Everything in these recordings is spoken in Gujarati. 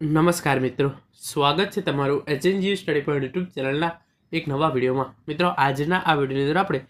નમસ્કાર મિત્રો. સ્વાગત છે તમારું એચએનજી સ્ટડી પોઈન્ટ યુટ્યુબ ચેનલના એક નવા વિડીયોમાં. મિત્રો, આજના આ વિડીયોની અંદર આપણે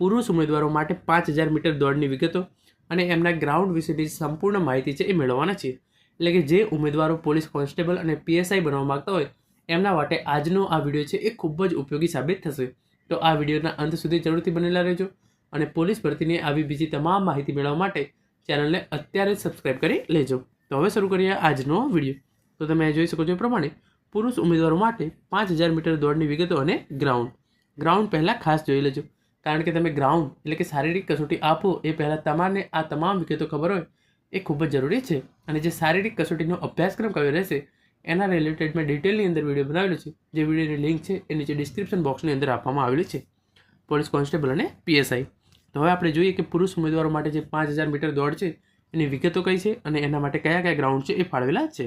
પુરુષ ઉમેદવારો માટે પાંચ હજાર મીટર દોડની વિગતો અને એમના ગ્રાઉન્ડ વિશેની સંપૂર્ણ માહિતી છે એ મેળવવાના છીએ. એટલે કે જે ઉમેદવારો પોલીસ કોન્સ્ટેબલ અને પીએસઆઈ બનવા માગતા હોય, એમના માટે આજનો આ વીડિયો છે એ ખૂબ જ ઉપયોગી સાબિત થશે. તો આ વિડીયોના અંત સુધી જરૂરથી બનેલા રહેજો અને પોલીસ ભરતીની આવી બીજી તમામ માહિતી મેળવવા માટે ચેનલને અત્યારે જ સબસ્ક્રાઈબ કરી લેજો. તો હવે શરૂ કરીએ આજનો વીડિયો. તો તમે જોઈ શકો છો એ પ્રમાણે પુરુષ ઉમેદવારો માટે પાંચ હજાર મીટર દોડની વિગતો અને ગ્રાઉન્ડ ગ્રાઉન્ડ પહેલાં ખાસ જોઈ લેજો. કારણ કે તમે ગ્રાઉન્ડ એટલે કે શારીરિક કસોટી આપો એ પહેલાં તમારે આ તમામ વિગતો ખબર હોય એ ખૂબ જ જરૂરી છે. અને જે શારીરિક કસોટીનો અભ્યાસક્રમ કયો રહેશે એના રિલેટેડ મેં ડિટેલની અંદર વીડિયો બનાવેલો છે. જે વિડીયોની લિંક છે એ નીચે ડિસ્ક્રિપ્શન બોક્સની અંદર આપવામાં આવેલી છે. પોલીસ કોન્સ્ટેબલ અને પીએસઆઈ તો હવે આપણે જોઈએ કે પુરુષ ઉમેદવારો માટે જે પાંચ હજાર મીટર દોડ છે એની વિગતો કઈ છે અને એના માટે કયા કયા ગ્રાઉન્ડ છે એ ફાળવેલા છે.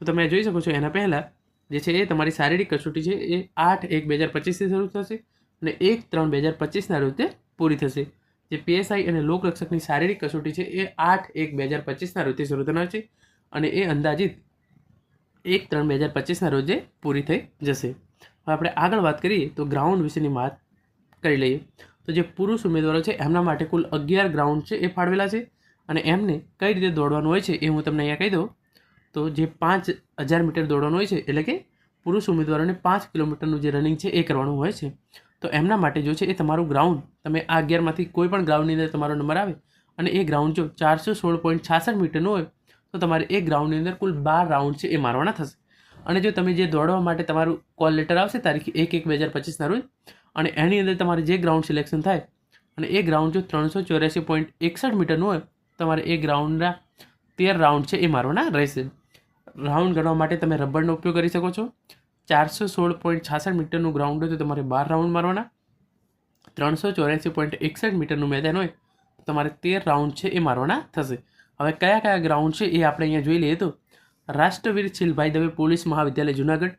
તો તમે જોઈ શકો છો, એના પહેલાં જે છે એ તમારી શારીરિક કસોટી છે એ આઠ એક બે હજાર પચીસથી શરૂ થશે અને એક ત્રણ બે હજાર પચીસના રીતે પૂરી થશે. જે પીએસઆઈ અને લોકરક્ષકની શારીરિક કસોટી છે એ આઠ એક બે હજાર પચીસના રોજે શરૂ થનાર છે અને એ અંદાજિત એક ત્રણ બે હજાર પચીસના રોજે પૂરી થઈ જશે. હવે આપણે આગળ વાત કરીએ તો ગ્રાઉન્ડ વિશેની વાત કરી લઈએ. તો જે પુરુષ ઉમેદવારો છે એમના માટે કુલ અગિયાર ગ્રાઉન્ડ છે એ ફાળવેલા છે અને એમને કઈ રીતે દોડવાનું હોય છે એ હું તમને અહીંયા કહી દઉં. તો જે પાંચ હજાર મીટર દોડવાનું હોય છે, એટલે કે પુરુષ ઉમેદવારોને પાંચ કિલોમીટરનું જે રનિંગ છે એ કરવાનું હોય છે. તો એમના માટે જો છે એ તમારું ગ્રાઉન્ડ તમે આ અગિયારમાંથી કોઈ પણ ગ્રાઉન્ડની અંદર તમારો નંબર આવે અને એ ગ્રાઉન્ડ જો ચારસો સોળ પોઈન્ટ છાસઠ મીટરનું હોય, તો તમારે એ ગ્રાઉન્ડની અંદર કુલ બાર રાઉન્ડ છે એ મારવાના થશે. અને જો તમે જે દોડવા માટે તમારું કોલ લેટર આવશે તારીખ એક એક બે હજાર પચીસના રોજ, અને એની અંદર તમારે જે ગ્રાઉન્ડ સિલેક્શન થાય, અને એ ગ્રાઉન્ડ જો ત્રણસો ચોર્યાસી પોઈન્ટ એકસઠ મીટરનું હોય, તમારે એ ગ્રાઉન્ડના તેર રાઉન્ડ છે એ મારવાના રહેશે. રાઉન્ડ ગણવા માટે તમે રબરનો ઉપયોગ કરી શકો છો. ચારસો સોળ પોઈન્ટ છાસઠ મીટરનું ગ્રાઉન્ડ હોય તો તમારે બાર રાઉન્ડ મારવાના. ત્રણસો ચોર્યાસી પોઈન્ટ એકસઠ મીટરનું મેદાન હોય તમારે તેર રાઉન્ડ છે એ મારવાના થશે. હવે કયા કયા ગ્રાઉન્ડ છે એ આપણે અહીંયા જોઈ લઈએ તો રાષ્ટ્રવીર શીલભાઈ દવે પોલીસ મહાવિદ્યાલય જુનાગઢ,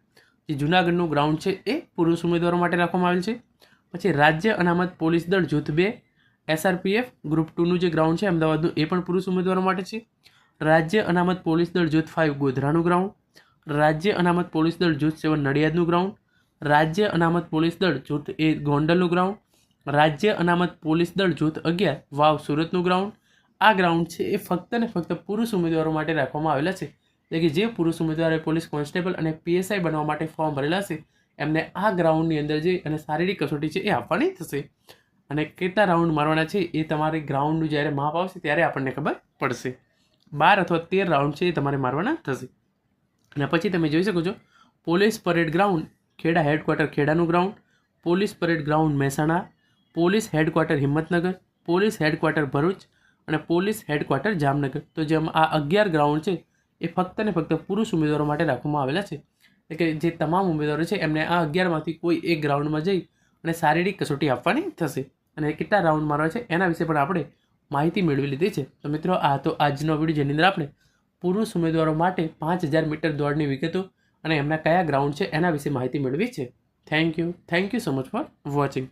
જે જુનાગઢનું ગ્રાઉન્ડ છે એ પુરુષ ઉમેદવારો માટે રાખવામાં આવેલ છે. પછી રાજ્ય અનામત પોલીસ દળ જૂથ બે એસઆરપીએફ ગ્રુપ ટુનું જે ગ્રાઉન્ડ છે, અમદાવાદનું એ પણ પુરુષ ઉમેદવારો માટે છે. રાજ્ય અનામત પોલીસ દળ જૂથ ફાઇવ ગોધરાનું ગ્રાઉન્ડ રાજ્ય અનામત પોલીસ દળ જૂથ સેવન નડિયાદનું ગ્રાઉન્ડ રાજ્ય અનામત પોલીસ દળ જૂથ એ ગોંડલનું ગ્રાઉન્ડ રાજ્ય અનામત પોલીસ દળ જૂથ અગિયાર વાવ સુરતનું ગ્રાઉન્ડ આ ગ્રાઉન્ડ છે એ ફક્ત ને ફક્ત પુરુષ ઉમેદવારો માટે રાખવામાં આવેલા છે. એટલે કે જે પુરુષ ઉમેદવારે પોલીસ કોન્સ્ટેબલ અને પીએસઆઈ બનવા માટે ફોર્મ ભરેલા છે, એમને આ ગ્રાઉન્ડની અંદર જઈ અને શારીરિક કસોટી છે એ આપવાની થશે. અને કેટલા રાઉન્ડ મારવાના છે એ તમારે ગ્રાઉન્ડનું જ્યારે માપ આવશે ત્યારે આપણને ખબર પડશે. બાર અથવા તેર રાઉન્ડ છે એ તમારે મારવાના થશે. અને પછી તમે જોઈ શકો છો, police parade ground, Kheda headquarter ખેડાનું ground, police parade ground Mehsana, police headquarter Himmatnagar, police headquarter Bharuch અને પોલીસ હેડક્વાર્ટર જામનગર. તો જેમ આ અગિયાર ગ્રાઉન્ડ છે, એ ફક્ત ને ફક્ત પુરુષ ઉમેદવારો માટે રાખવામાં આવેલા છે. એટલે કે જે તમામ ઉમેદવારો છે, એમને આ અગિયારમાંથી કોઈ એક ગ્રાઉન્ડમાં જઈ અને શારીરિક કસોટી આપવાની થશે. અને કેટલા રાઉન્ડ મારવા છે, એના વિશે પણ આપણે માહિતી મેળવી લીધી છે. તો મિત્રો, આ તો આજનો વીડિયો જેની અંદર આપણે પુરુષ ઉમેદવારો માટે પાંચ હજાર મીટર દોડની વિગતો અને એમના કયા ગ્રાઉન્ડ છે એના વિશે માહિતી મેળવી છે. Thank you thank you so much for watching